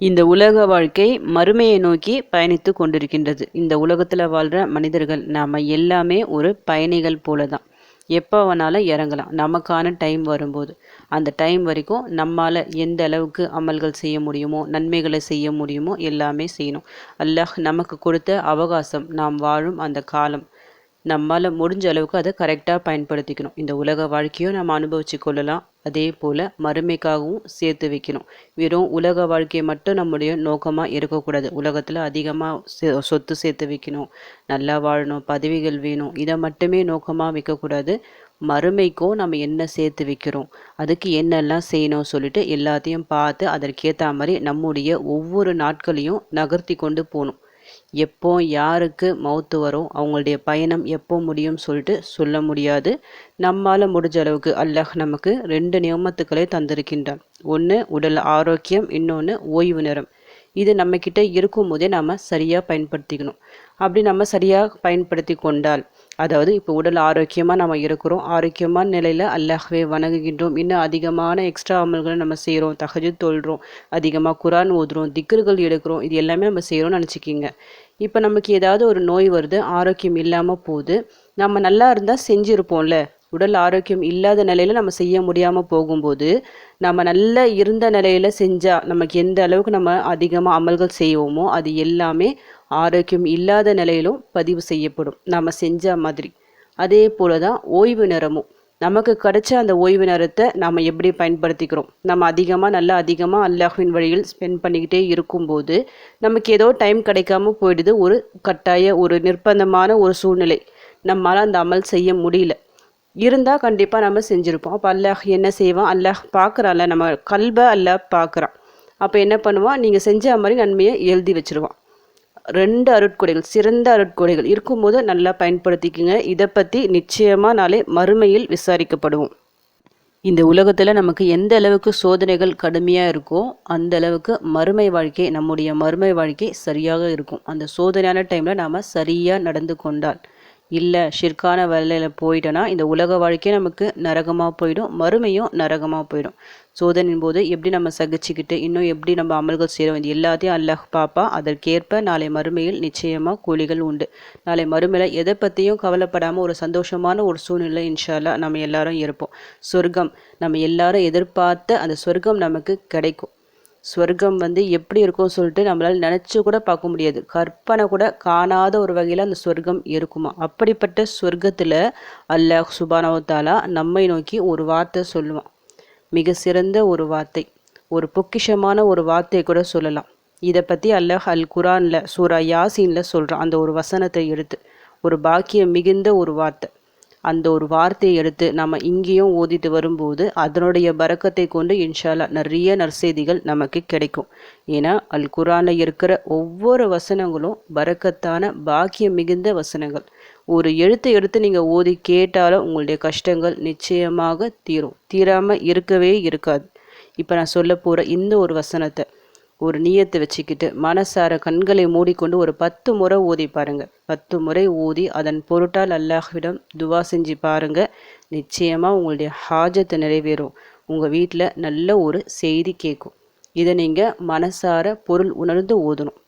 இந்த உலக வாழ்க்கை மறுமையை நோக்கி பயணித்து கொண்டிருக்கின்றது. இந்த உலகத்தில் வாழ்கிற மனிதர்கள் நாம் எல்லாமே ஒரு பயணிகள் போல தான் எப்போ வேணாலும் இறங்கலாம். நமக்கான டைம் வரும்போது. அந்த டைம் வரைக்கும் நம்மால் எந்த அளவுக்கு அமல்கள் செய்ய முடியுமோ நன்மைகளை செய்ய முடியுமோ எல்லாமே செய்யணும். அல்லாஹ் நமக்கு கொடுத்த அவகாசம் நாம் வாழும் அந்த காலம். நம்மால் முடிஞ்ச அளவுக்கு அதை கரெக்டாக பயன்படுத்திக்கணும். இந்த உலக வாழ்க்கையும் நம்ம அனுபவிச்சு கொள்ளலாம். அதே போல் மறுமைக்காகவும் சேர்த்து வைக்கணும். வெறும் உலக வாழ்க்கையை மட்டும் நம்முடைய நோக்கமாக இருக்கக்கூடாது. உலகத்தில் அதிகமாக சொத்து சேர்த்து வைக்கணும். நல்லா வாழணும். பதவிகள் வேணும். இதை மட்டுமே நோக்கமாக வைக்கக்கூடாது. மறுமைக்கும் நம்ம என்ன சேர்த்து வைக்கிறோம்? அதுக்கு என்னெல்லாம் செய்யணும் சொல்லிட்டு எல்லாத்தையும் பார்த்து அதற்கேற்ற மாதிரி நம்முடைய ஒவ்வொரு நாட்களையும் நகர்த்தி கொண்டு போகணும். எப்போ யாருக்கு மௌத்து வரும் அவங்களுடைய பயணம் எப்போ முடியும் சொல்லிட்டு சொல்ல முடியாது. நம்மால் முடிஞ்ச அளவுக்கு அல்லாஹ் நமக்கு ரெண்டு நியமத்துக்களை தந்திருக்கின்றான். ஒன்று உடல் ஆரோக்கியம் இன்னொன்று ஓய்வு நேரம். இது நம்மக்கிட்ட இருக்கும் போதே நம்ம சரியாக பயன்படுத்திக்கணும். அப்படி நம்ம சரியாக பயன்படுத்தி கொண்டால் அதாவது இப்போ உடல் ஆரோக்கியமாக நம்ம இருக்கிறோம். ஆரோக்கியமான நிலையில் அல்லாஹ்வே வணங்குகின்றோம். இன்னும் அதிகமான எக்ஸ்ட்ரா அமல்களை நம்ம செய்கிறோம் தகஜு தொல்றோம் அதிகமாக குரான் ஓதுறோம். திக்கர்கள் எடுக்கிறோம். இது எல்லாமே நம்ம செய்கிறோம்னு நினச்சிக்கிங்க. இப்போ நமக்கு ஏதாவது ஒரு நோய் வருது ஆரோக்கியம் இல்லாமல் போகுது. நம்ம நல்லா இருந்தால் செஞ்சுருப்போம்ல. உடல் ஆரோக்கியம் இல்லாத நிலையில் நம்ம செய்ய முடியாமல் போகும்போது நம்ம நல்ல இருந்த நிலையில் செஞ்சால் நமக்கு எந்த அளவுக்கு நம்ம அதிகமாக அமல்கள் செய்வோமோ அது எல்லாமே ஆரோக்கியம் இல்லாத நிலையிலும் பதிவு செய்யப்படும். நம்ம செஞ்ச மாதிரி. அதே போல தான் ஓய்வு நேரமும். நமக்கு கிடைச்ச அந்த ஓய்வு நேரத்தை நம்ம எப்படி பயன்படுத்திக்கிறோம்? நம்ம அதிகமாக நல்லா அதிகமாக அல்லாஹின் வழியில் ஸ்பெண்ட் பண்ணிக்கிட்டே இருக்கும்போது நமக்கு ஏதோ டைம் கிடைக்காம போயிடுது. ஒரு கட்டாய ஒரு நிர்பந்தமான ஒரு சூழ்நிலை. நம்மளால் அந்த அமல் செய்ய முடியல. இருந்தால் கண்டிப்பாக நம்ம செஞ்சுருப்போம். அப்போ அல்லாஹ் என்ன செய்வான்? அல்லாஹ் பார்க்குறான்ல நம்ம கல்வை அல்லாஹ் பார்க்குறான் அப்போ என்ன பண்ணுவான்? நீங்கள் செஞ்ச மாதிரி நன்மையை எழுதி வச்சுருவான். ரெண்டு அருட்கொடைகள் சிறந்த அருட்கொடைகள் இருக்கும்போது நல்லா பயன்படுத்திக்கங்க. இதை பற்றி நிச்சயமாக நாளை மறுமையில் விசாரிக்கப்படுவோம். இந்த உலகத்தில் நமக்கு எந்த அளவுக்கு சோதனைகள் கடுமையாக இருக்கோ அந்த அளவுக்கு மறுமை வாழ்க்கை நம்முடைய மறுமை வாழ்க்கை சரியாக இருக்கும். அந்த சோதனையான டைமில் நாம் சரியாக நடந்து கொண்டால். இல்லை ஷிர்கான வேலையில் போயிட்டோன்னா இந்த உலக வாழ்க்கையே நமக்கு நரகமாக போயிடும் மறுமையும் நரகமாக போயிடும். சோதனின் போது எப்படி நம்ம சகிச்சுக்கிட்டு இன்னும் எப்படி நம்ம அமல்கள் செய்கிறோம் இது எல்லாத்தையும் அல்லாஹ் பாப்பா அதற்கேற்ப நாளை மறுமையில் நிச்சயமாக கூலிகள் உண்டு. நாளை மறுமையில் எதை பற்றியும் கவலைப்படாமல் ஒரு சந்தோஷமான ஒரு சூழ்நிலை இன்ஷால்லா நம்ம எல்லாரும் இருப்போம். சொர்க்கம் நம்ம எல்லாரும் எதிர்பார்த்த அந்த சொர்க்கம் நமக்கு கிடைக்கும். ஸ்வர்க்கம் வந்து எப்படி இருக்கும்னு சொல்லிட்டு நம்மளால் நினச்சி கூட பார்க்க முடியாது. கற்பனை கூட காணாத ஒரு வகையில் அந்த சொர்க்கம் இருக்குமா? அப்படிப்பட்ட சொர்க்கத்தில் அல்லாஹ் சுபானவத்தாலா நம்மை நோக்கி ஒரு வார்த்தை சொல்லுவான். மிக சிறந்த ஒரு வார்த்தை. ஒரு பொக்கிஷமான ஒரு வார்த்தையை கூட சொல்லலாம். இதை பற்றி அல்லாஹ் அல் குரானில் சூரா யாசீனில் சொல்கிறான் அந்த ஒரு வசனத்தை எடுத்து. ஒரு பாக்கியம் மிகுந்த ஒரு வார்த்தை. அந்த ஒரு வார்த்தையை எடுத்து நம்ம இங்கேயும் ஓதிட்டு வரும்போது அதனுடைய பறக்கத்தை கொண்டு இன்ஷால்லா நிறைய நற்செய்திகள் நமக்கு கிடைக்கும். ஏன்னா அல் குரானில் இருக்கிற ஒவ்வொரு வசனங்களும் பறக்கத்தான பாக்கியம் மிகுந்த வசனங்கள். ஒரு எழுத்து எடுத்து நீங்கள் ஓதி கேட்டாலும் உங்களுடைய கஷ்டங்கள் நிச்சயமாக தீரும். தீராமல் இருக்கவே இருக்காது. இப்போ நான் சொல்ல போகிற இந்த ஒரு வசனத்தை ஒரு நீயத்தை வச்சுக்கிட்டு மனசார கண்களை மூடிக்கொண்டு ஒரு பத்து முறை ஊதி பாருங்க. பத்து முறை ஊதி அதன் பொருட்டால் அல்லாஹ்விடம் துவா செஞ்சு பாருங்க. நிச்சயமா உங்களுடைய ஹாஜத்தை நிறைவேறும். உங்க வீட்டில் நல்ல ஒரு செய்தி கேட்கும் இதை நீங்க மனசார பொருள் உணர்ந்து ஓதணும்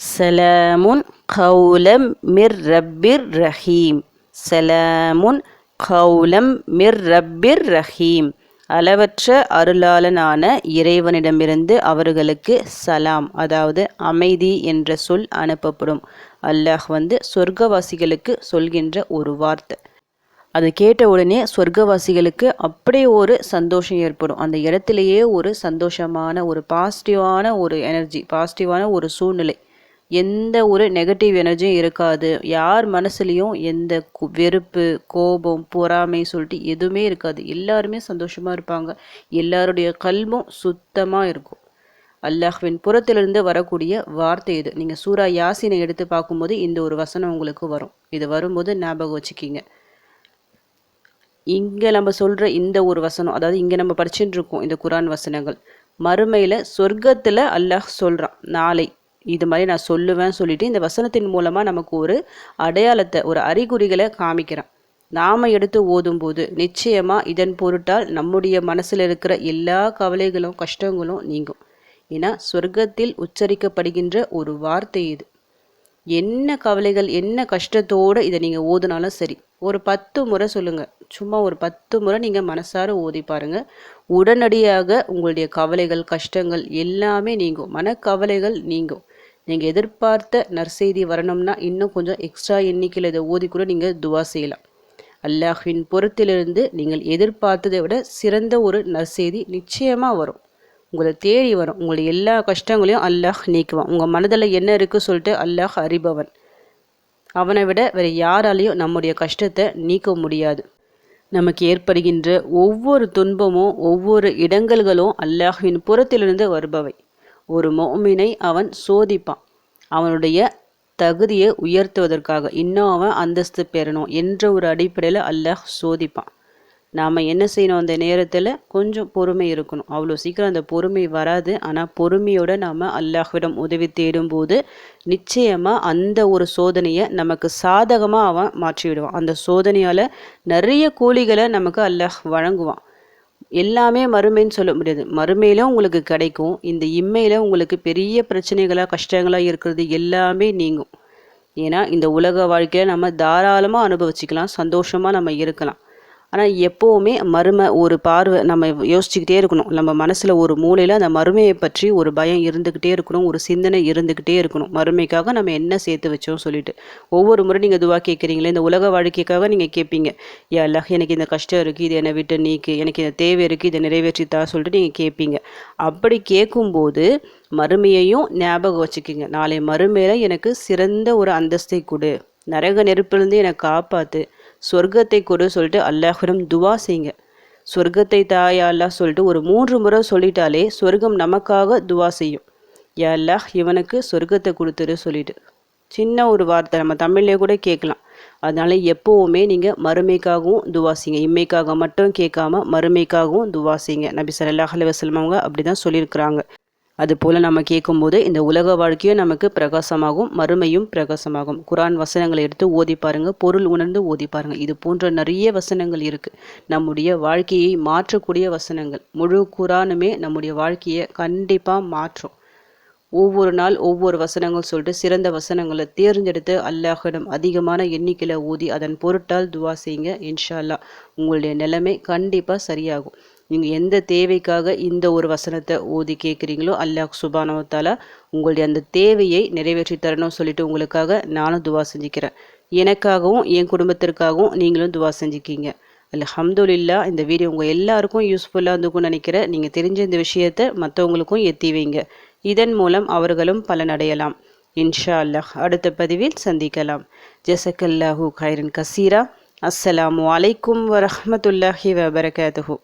சலாமுன் கௌலம் மிர் ரப்பிர் ரஹீம். சலாமுன் கௌலம் மிர் ரப்பிர் ரஹீம். அளவற்ற அருளாளனான இறைவனிடமிருந்து அவர்களுக்கு சலாம் அதாவது அமைதி என்ற சொல் அனுப்பப்படும். அல்லாஹ் வந்து சொர்க்கவாசிகளுக்கு சொல்கின்ற ஒரு வார்த்தை. அது கேட்ட உடனே சொர்க்கவாசிகளுக்கு அப்படியே ஒரு சந்தோஷம் ஏற்படும். அந்த இடத்துலையே ஒரு சந்தோஷமான ஒரு பாசிட்டிவான ஒரு எனர்ஜி பாசிட்டிவான ஒரு சூழ்நிலை. எந்த ஒரு நெகட்டிவ் எனர்ஜியும் இருக்காது. யார் மனசுலேயும் எந்த வெறுப்பு கோபம் பொறாமை சொல்லிட்டு எதுவுமே இருக்காது. எல்லாருமே சந்தோஷமாக இருப்பாங்க. எல்லாருடைய கல்வும் சுத்தமாக இருக்கும். அல்லாஹ்வின் புறத்திலிருந்து வரக்கூடிய வார்த்தை இது. நீங்கள் சூரா யாசினை எடுத்து பார்க்கும்போது இந்த ஒரு வசனம் உங்களுக்கு வரும். இது வரும்போது ஞாபகம் வச்சுக்கிங்க. இங்கே நம்ம சொல்கிற இந்த ஒரு வசனம் அதாவது இங்கே நம்ம படிச்சுட்டு இருக்கோம் இந்த குரான் வசனங்கள். மறுமையில் சொர்க்கத்தில் அல்லாஹ் சொல்கிறான் நாளை இது மாதிரி நான் சொல்லுவேன் சொல்லிட்டு இந்த வசனத்தின் மூலமாக நமக்கு ஒரு அடையாளத்தை ஒரு அறிகுறிகளை காமிக்கிறான். நாம் எடுத்து ஓதும்போது நிச்சயமாக இதன் பொருட்டால் நம்முடைய மனசில் இருக்கிற எல்லா கவலைகளும் கஷ்டங்களும் நீங்கும். ஏன்னா சொர்க்கத்தில் உச்சரிக்கப்படுகின்ற ஒரு வார்த்தை இது. என்ன கவலைகள் என்ன கஷ்டத்தோடு இதை நீங்கள் ஓதுனாலும் சரி ஒரு பத்து முறை சொல்லுங்கள் சும்மா ஒரு பத்து முறை நீங்கள் மனசார ஓதி பாருங்கள் உடனடியாக உங்களுடைய கவலைகள் கஷ்டங்கள் எல்லாமே நீங்கும். மனக்கவலைகள் நீங்கும். நீங்கள் எதிர்பார்த்த நற்செய்தி வரணும்னா இன்னும் கொஞ்சம் எக்ஸ்ட்ரா எண்ணிக்கையில் இதை ஓதி கூட நீங்கள் துவா செய்யலாம். அல்லாஹ்வின் புறத்திலிருந்து நீங்கள் எதிர்பார்த்ததை விட சிறந்த ஒரு நற்செய்தி நிச்சயமாக வரும். உங்களை தேடி வரும். உங்களுடைய எல்லா கஷ்டங்களையும் அல்லாஹ் நீக்குவான். உங்கள் மனதில் என்ன இருக்குது சொல்லிட்டு அல்லாஹ் அறிபவன். அவனை விட வேறு யாராலையும் நம்முடைய கஷ்டத்தை நீக்க முடியாது. நமக்கு ஏற்படுகின்ற ஒவ்வொரு துன்பமும் ஒவ்வொரு இடங்கல்களும் அல்லாஹ்வின் புறத்திலிருந்து வருபவை. ஒரு மோமினை அவன் சோதிப்பான். அவனுடைய தகுதியை உயர்த்துவதற்காக. இன்னும் அவன் அந்தஸ்து பெறணும் என்ற ஒரு அடிப்படையில் அல்லாஹ் சோதிப்பான். நாம் என்ன செய்யணும் அந்த நேரத்தில்? கொஞ்சம் பொறுமை இருக்கணும். அவ்வளோ சீக்கிரம் அந்த பொறுமை வராது. ஆனால் பொறுமையோடு நாம் அல்லாஹ்விடம் உதவி தேடும்போது நிச்சயமாக அந்த ஒரு சோதனையை நமக்கு சாதகமாக அவன் மாற்றிவிடுவான். அந்த சோதனையால் நிறைய கூலிகளை நமக்கு அல்லாஹ் வழங்குவான். எல்லாமே மறுமைன்னு சொல்ல முடியாது. மறுமையிலும் உங்களுக்கு கிடைக்கும். இந்த இம்மையில் உங்களுக்கு பெரிய பிரச்சனைகளாக கஷ்டங்களாக இருக்கிறது எல்லாமே நீங்கும். ஏன்னா இந்த உலக வாழ்க்கையில் நம்ம தாராளமாக அனுபவிச்சுக்கலாம் சந்தோஷமாக நம்ம இருக்கலாம். ஆனால் எப்போவுமே மறுமை ஒரு பார்வை நம்ம யோசிச்சுக்கிட்டே இருக்கணும். நம்ம மனசில் ஒரு மூலையில் அந்த மறுமையை பற்றி ஒரு பயம் இருந்துக்கிட்டே இருக்கணும் ஒரு சிந்தனை இருந்துக்கிட்டே இருக்கணும். மறுமைக்காக நம்ம என்ன சேர்த்து வச்சோம் சொல்லிட்டு. ஒவ்வொரு முறை நீங்கள் துவா கேட்குறீங்களே இந்த உலக வாழ்க்கைக்காக நீங்கள் கேட்பீங்க யா அல்ல எனக்கு இந்த கஷ்டம் இருக்குது இது என்னை விட்டு நீக்கு எனக்கு இந்த தேவை இருக்குது இதை நிறைவேற்றித்தா சொல்லிட்டு நீங்கள் கேட்பீங்க அப்படி கேட்கும்போது மறுமையையும் ஞாபகம் வச்சுக்கிங்க. நாளை மறுமையில் எனக்கு சிறந்த ஒரு அந்தஸ்தை கொடு. நரக நெருப்பிலிருந்து என்னை காப்பாற்று சொர்க்கத்தை கொடு சொல்லிட்டு அல்லாஹிடம் துவா செய்யுங்க. சொர்க்கத்தை தாயா அல்லாஹ் சொல்லிட்டு ஒரு மூன்று முறை சொல்லிட்டாலே சொர்க்கம் நமக்காக துவா செய்யும். யா அல்லாஹ் இவனுக்கு சொர்க்கத்தை கொடுத்துரு சொல்லிட்டு. சின்ன ஒரு வார்த்தை நம்ம தமிழ்லேயே கூட கேட்கலாம். அதனால எப்போவுமே நீங்கள் மறுமைக்காகவும் துவா செய்யுங்க. இம்மைக்காக மட்டும் கேட்காம மறுமைக்காகவும் துவா செய்யுங்க. நபி சல்லாஹ் அலி வசலம் அவங்க அப்படி தான் சொல்லியிருக்கிறாங்க. அதுபோல் நம்ம கேட்கும்போது இந்த உலக வாழ்க்கையும் நமக்கு பிரகாசமாகும் மறுமையும் பிரகாசமாகும். குரான் வசனங்களை எடுத்து ஓதி பாருங்க பொருள் உணர்ந்து ஓதி பாருங்க. இது போன்ற நிறைய வசனங்கள் இருக்குது நம்முடைய வாழ்க்கையை மாற்றக்கூடிய வசனங்கள். முழு குரானுமே நம்முடைய வாழ்க்கையை கண்டிப்பாக மாற்றும். ஒவ்வொரு நாள் ஒவ்வொரு வசனங்கள் சொல்லிட்டு சிறந்த வசனங்களை தேர்ந்தெடுத்து அல்லாஹிடம் அதிகமான எண்ணிக்கையில் ஊதி அதன் பொருட்டால் துவா செய்யுங்க இன்ஷால்லா உங்களுடைய நிலைமை கண்டிப்பாக சரியாகும். நீங்கள் எந்த தேவைக்காக இந்த ஒரு வசனத்தை ஓதி கேட்குறீங்களோ அல்லாஹ் சுபானவத்தாலா உங்களுடைய அந்த தேவையை நிறைவேற்றி தரணும் சொல்லிட்டு உங்களுக்காக நானும் துவா செஞ்சுக்கிறேன். எனக்காகவும் என் குடும்பத்திற்காகவும் நீங்களும் துவா செஞ்சுக்கிங்க. அல்ஹம்துலில்லா இந்த வீடியோ உங்கள் எல்லாருக்கும் யூஸ்ஃபுல்லாக இருந்துக்கும்னு நினைக்கிறேன். நீங்கள் தெரிஞ்ச இந்த விஷயத்தை மற்றவங்களுக்கும் எத்தி வைங்க. இதன் மூலம் அவர்களும் பலனடையலாம். இன்ஷா அல்லாஹ் அடுத்த பதிவில் சந்திக்கலாம். ஜெசக்கல்லாஹூ கைரன் கசீரா. அஸ்ஸலாமு அலைக்கும் வரஹமத்துல்லாஹி வபரகாத்துஹூ.